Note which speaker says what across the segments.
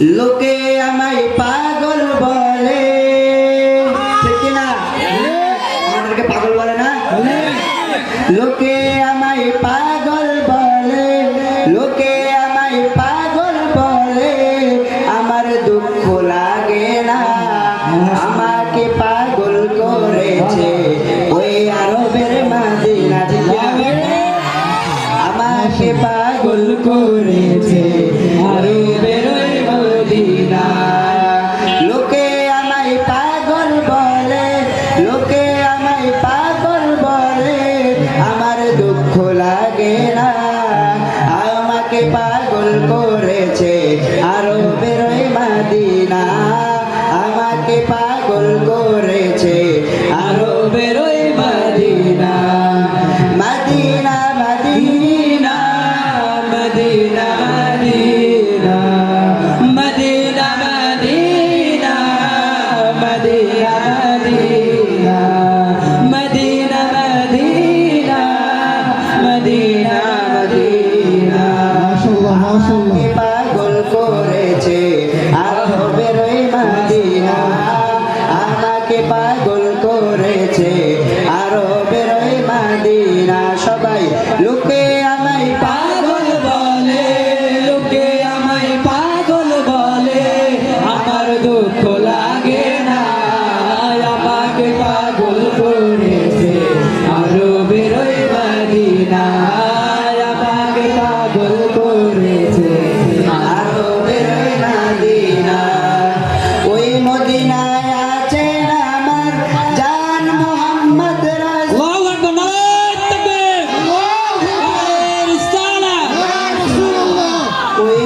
Speaker 1: লোকে আমায় পাগল বলে। ঠিক না? আমাদেরকে পাগল বলে না? লোকে আমায় পাগল বলে। লোকে আমায় পাগল বলে। আমার দুঃখ লাগে না। আমাকে পাগল করেছে ওই আরবের মাঝে আমাকে পাগল করেছে আরবের Oke.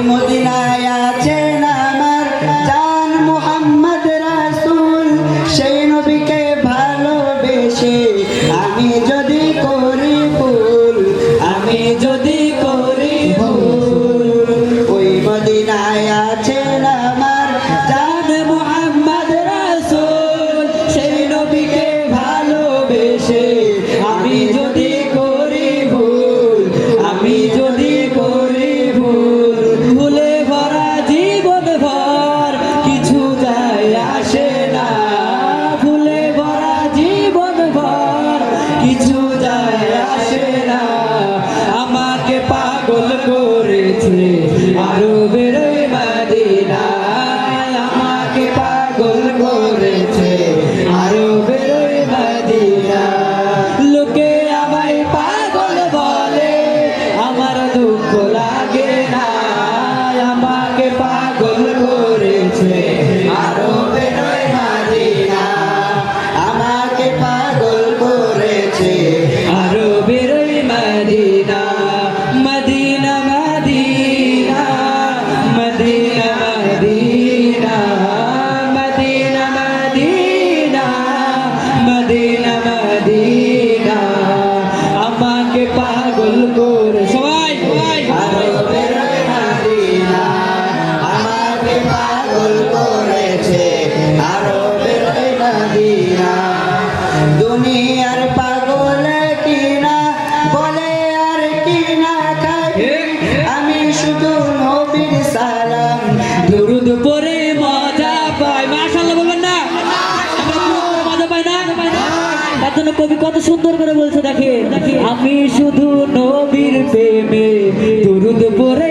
Speaker 1: মদিনায় আছেন আমার জান মোহাম্মদ রাসুল। সেই নবীকে ভালোবেসে আমি যদি করি ফুল আমি যদি করি ফুল ওই মদিনায় আছেন আমার জান মোহাম্মদ রাসুল। সেই নবীকে ভালোবেসে আমি যদি
Speaker 2: পরে মজা পায়। মাশাল্লাহ বলবেন না? মজা পায় না? তার জন্য কবি কত সুন্দর করে বলছে দেখে আমি শুধু নবীর প্রেমে দুরুদ পরে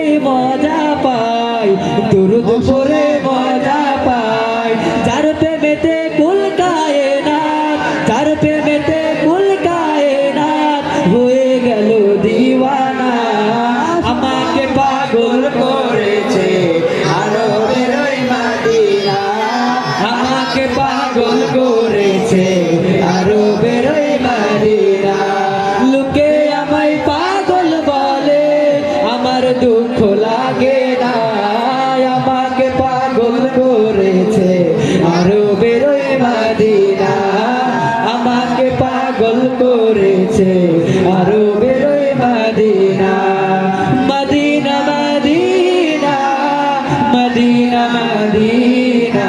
Speaker 1: গেছে আরও বেরোয় মাদিনা। মাদিনা
Speaker 2: মাদিনা মাদিনা মাদিনা।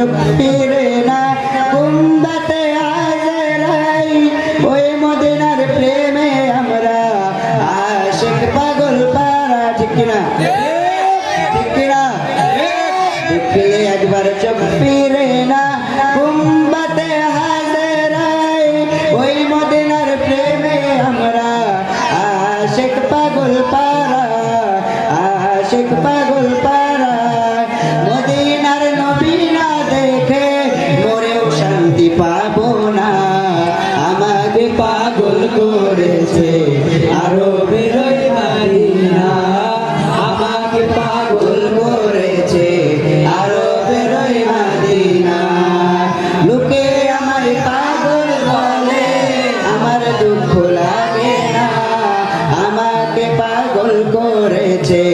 Speaker 2: จะปีน
Speaker 1: হয়েছে আরও লোকে আমার পাগল বলে আমার দুঃখ লাগে আমাকে পাগল করেছে।